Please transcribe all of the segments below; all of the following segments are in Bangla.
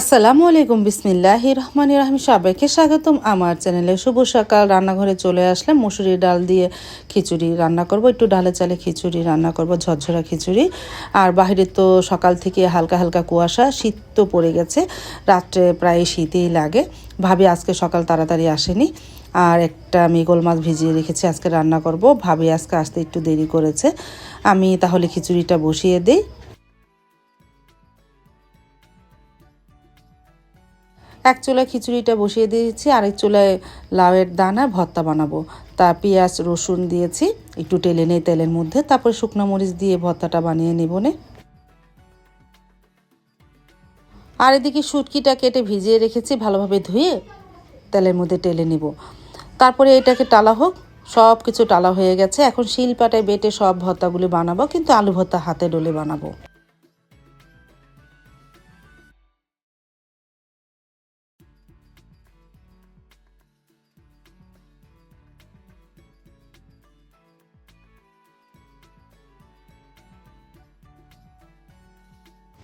আসসালামু আলাইকুম, বিসমিল্লাহ রহমান রহিম। সবাইকে স্বাগতম। আমার চ্যানেলে শুভ সকাল। রান্নাঘরে চলে আসলাম। মুসুরি ডাল দিয়ে খিচুড়ি রান্না করব। একটু ডালে চালে খিচুড়ি রান্না করব, ঝরঝরা খিচুড়ি। আর বাইরে তো সকাল থেকে হালকা হালকা কুয়াশা, শীত তো পড়ে গেছে। রাত্রে প্রায় শীতেই লাগে। ভাবি আজকে সকাল তাড়াতাড়ি আসেনি। আর একটা মিগল মাছ ভিজিয়ে রেখেছি, আজকে রান্না করব। ভাবি আজকে আসতে একটু দেরি করেছে। আমি তাহলে খিচুড়িটা বসিয়ে দিই। এক চুলায় খিচুড়িটা বসিয়ে দিয়েছি, আরেক চুলায় লাউয়ের দানা, ভর্তা বানাবো। তা পেঁয়াজ, রসুন দিয়েছি, একটু টেলে নেই তেলের মধ্যে, তারপর শুকনো মরিচ দিয়ে ভর্তাটা বানিয়ে নেব নে। আর এদিকে শুটকিটা কেটে ভিজিয়ে রেখেছি, ভালোভাবে ধুয়ে তেলের মধ্যে টেলে নিব। তারপরে এটাকে টালা হোক সব কিছু টালা হয়ে গেছে। এখন শিলপাটায় বেটে সব ভর্তাগুলি বানাবো, কিন্তু আলু ভর্তা হাতে ডলে বানাবো।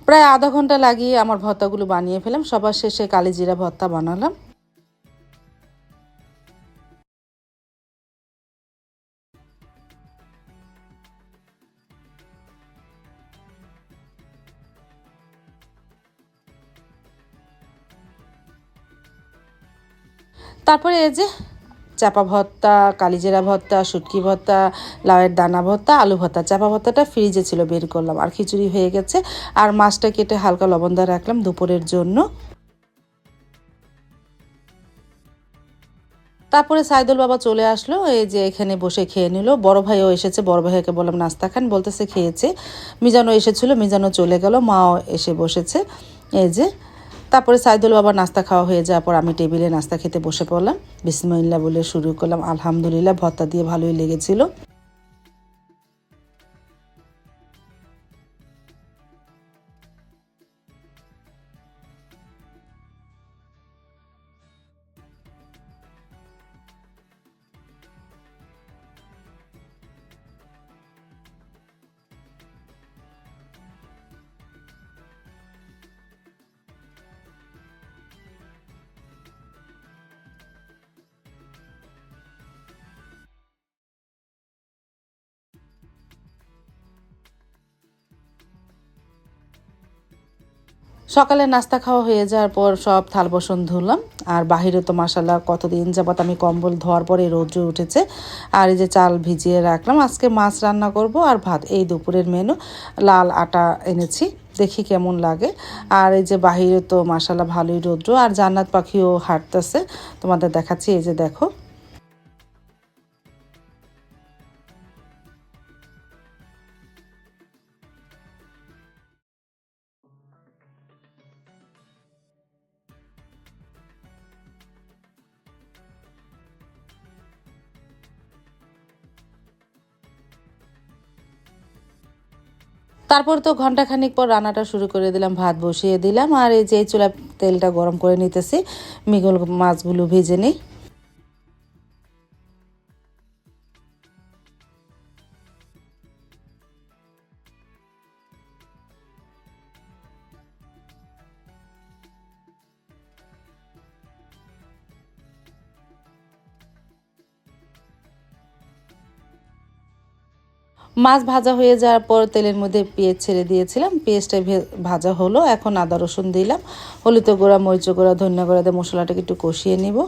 প্রায় আধা ঘণ্টা লাগিয়ে আমার ভর্তাগুলো বানিয়ে ফেলাম সবার শেষে কালিজিরা ভর্তা বানালাম। তারপরে এই যে চাপা ভর্তা, কালিজেরা ভর্তা, শুটকি ভর্তা, লাউয়ের দানা ভর্তা, আলু ভর্তা। চাপা ভর্তাটা ফ্রিজে ছিল, বের করলাম। আর খিচুড়ি হয়ে গেছে। আর মাছটা কেটে হালকা লবণ দিয়ে রাখলাম দুপুরের জন্য। তারপরে সাইদুল বাবা চলে আসলো। এই যে এখানে বসে খেয়ে নিল। বড় ভাইও এসেছে। বড় ভাইকে বললাম, নাস্তা খান। বলতেছে, খেয়েছে। মিজানো এসেছিল। মিজানো চলে গেল। মাও এসে বসেছে। এই যে তারপরে সাইদুল বাবা নাস্তা খাওয়া হয়ে যাওয়ার পর আমি টেবিলে নাস্তা খেতে বসে পড়লাম। বিসমিল্লা বলে শুরু করলাম। আলহামদুলিল্লাহ ভত্তা দিয়ে ভালোই লেগেছিল। সকালে নাস্তা খাওয়া হয়ে যাওয়ার পর সব থাল বসন ধুলাম। আর বাহিরে তো মাসাল্লাহ কতদিন যাবত আমি কম্বল ধোয়ার পরে রোদ্র উঠেছে। আর এই যে চাল ভিজিয়ে রাখলাম, আজকে মাছ রান্না করব আর ভাত। এই দুপুরের মেনু, লাল আটা এনেছি, দেখি কেমন লাগে। আর এই যে বাহিরে তো মাসাল্লাহ ভালোই রৌদ্র, আর জান্নাত পাখিও হাঁটতেছে। তোমাদের দেখাচ্ছি, এই যে দেখো। তারপর তো ঘন্টাখানিক পর রান্নাটা শুরু করে দিলাম, ভাত বসিয়ে দিলাম। আর এই যে চুলা তেলটা গরম করে নিতেছি, মিগল মাছগুলো ভেজে নিই। মাছ ভাজা হয়ে যাওয়ার পর তেলের মধ্যে পেঁয়াজ ছেড়ে দিয়েছিলাম। পেঁয়াজটা ভাজা হলো, এখন আদা রসুন দিলাম। হলুদ গুঁড়া মরিচ গুঁড়া, ধনিয়া গোড়া দিয়ে মশলাটাকে একটু কষিয়ে নিব।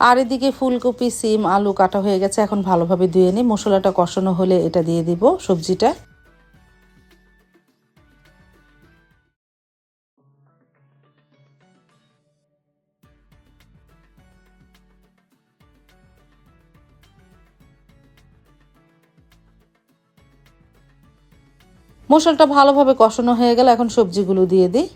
আর এদিকে ফুলকপি, সিম, আলু কাটা হয়ে গেছে। এখন ভালোভাবে ধুয়ে নিই মশলাটা কষানো হলে এটা দিয়ে দিব সবজিটা। মশলাটা ভালোভাবে কষানো হয়ে গেল এখন সবজিগুলো দিয়ে দিই।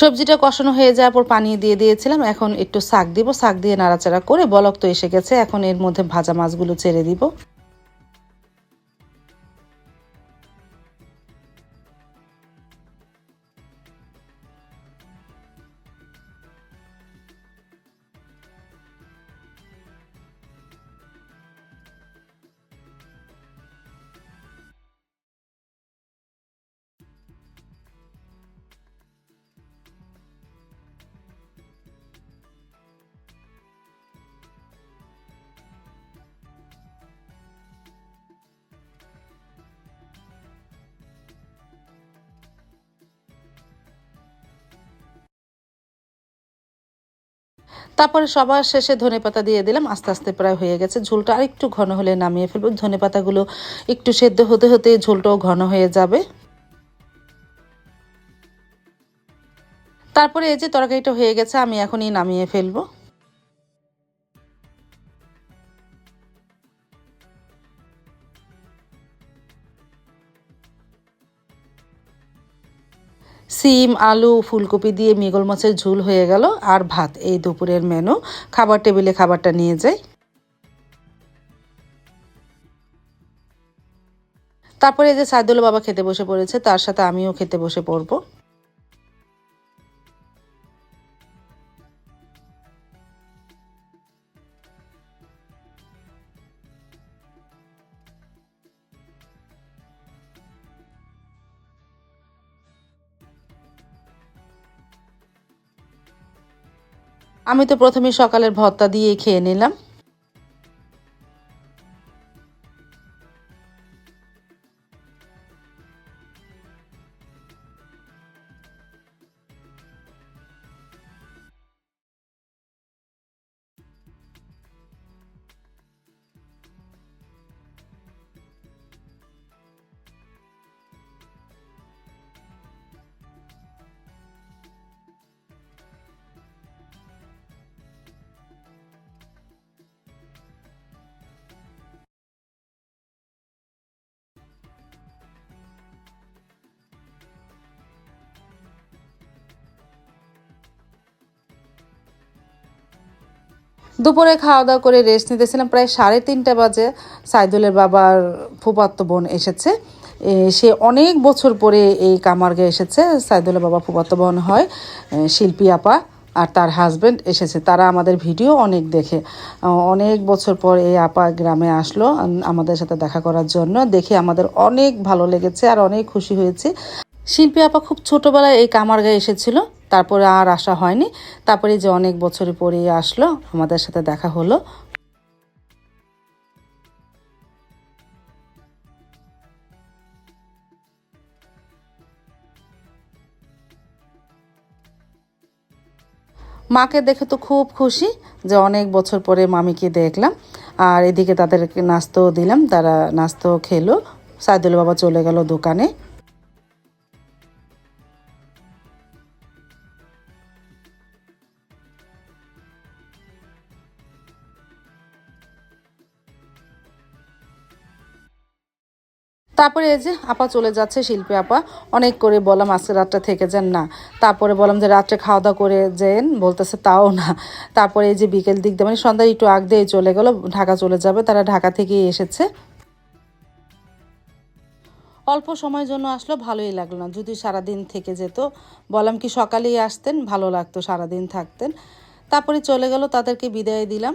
সবজিটা কষানো হয়ে যাওয়ার পর পানি দিয়ে দিয়েছিলাম। এখন একটু শাক দিব, শাক দিয়ে নাড়াচাড়া করে বলক তো এসে গেছে। এখন এর মধ্যে ভাজা মাছগুলো ছেড়ে দিব। তারপরে সবার শেষে ধনে পাতা দিয়ে দিলাম। আস্তে আস্তে প্রায় হয়ে গেছে। ঝোলটা আর একটু ঘন হলে নামিয়ে ফেলব। ধনে পাতাগুলো একটু সেদ্ধ হতে হতে ঝোলটাও ঘন হয়ে যাবে। তারপরে এই যে তরকারিটা হয়ে গেছে, আমি এখনই নামিয়ে ফেলব। সিম, আলু, ফুলকপি দিয়ে মিগল মাছের ঝুল হয়ে গেল আর ভাত। এই দুপুরের মেনু খাবার টেবিলে খাবারটা নিয়ে যাই। তারপরে যে সাইদুল বাবা খেতে বসে পড়েছে, তার সাথে আমিও খেতে বসে পড়ব। আমি তো প্রথমে সকালের ভর্তা দিয়ে খেয়ে নিলাম। দুপুরে খাওয়া দাওয়া করে রেস্ট নিতেছিলাম। প্রায় সাড়ে তিনটা বাজে সাইদুলের বাবার ফুপাত্ত বোন এসেছে। সে অনেক বছর পরে এই কামারগে এসেছে। সাইদুলের বাবা ফুপাত্ত বোন হয় শিল্পী আপা আর তার হাজব্যান্ড এসেছে। তারা আমাদের ভিডিও অনেক দেখে। অনেক বছর পর এই আপা গ্রামে আসলো আমাদের সাথে দেখা করার জন্য। দেখে আমাদের অনেক ভালো লেগেছে আর অনেক খুশি হয়েছে। শিল্পী আপা খুব ছোটোবেলায় এই কামারগাঁয়ে এসেছিল। তারপরে আর আসা হয়নি। তারপরে যে অনেক বছর পরে আসলো, আমাদের সাথে দেখা হলো। মাকে দেখে তো খুব খুশি যে অনেক বছর পরে মামিকে দেখলাম। আর এদিকে তাদেরকে নাস্তাও দিলাম, তারা নাস্তাও খেলো। সাইদুল বাবা চলে গেল দোকানে। তারপরে এই যে আপা চলে যাচ্ছে শিল্পী আপা, অনেক করে বললাম আজকে রাতটা থেকে যান না। তারপরে বললাম যে রাত্রে খাওয়া দাওয়া করে যেন, বলতেছে তাও না। তারপরে এই যে বিকেল দিক দিয়ে মানে সন্ধ্যায় একটু আগ দিয়ে চলে গেল, ঢাকা চলে যাবে, তারা ঢাকা থেকেই এসেছে। অল্প সময়ের জন্য আসলো, ভালোই লাগল না। যদি সারাদিন থেকে যেত, বললাম কি সকালেই আসতেন, ভালো লাগতো সারাদিন থাকতেন। তারপরে চলে গেল, তাদেরকে বিদায় দিলাম।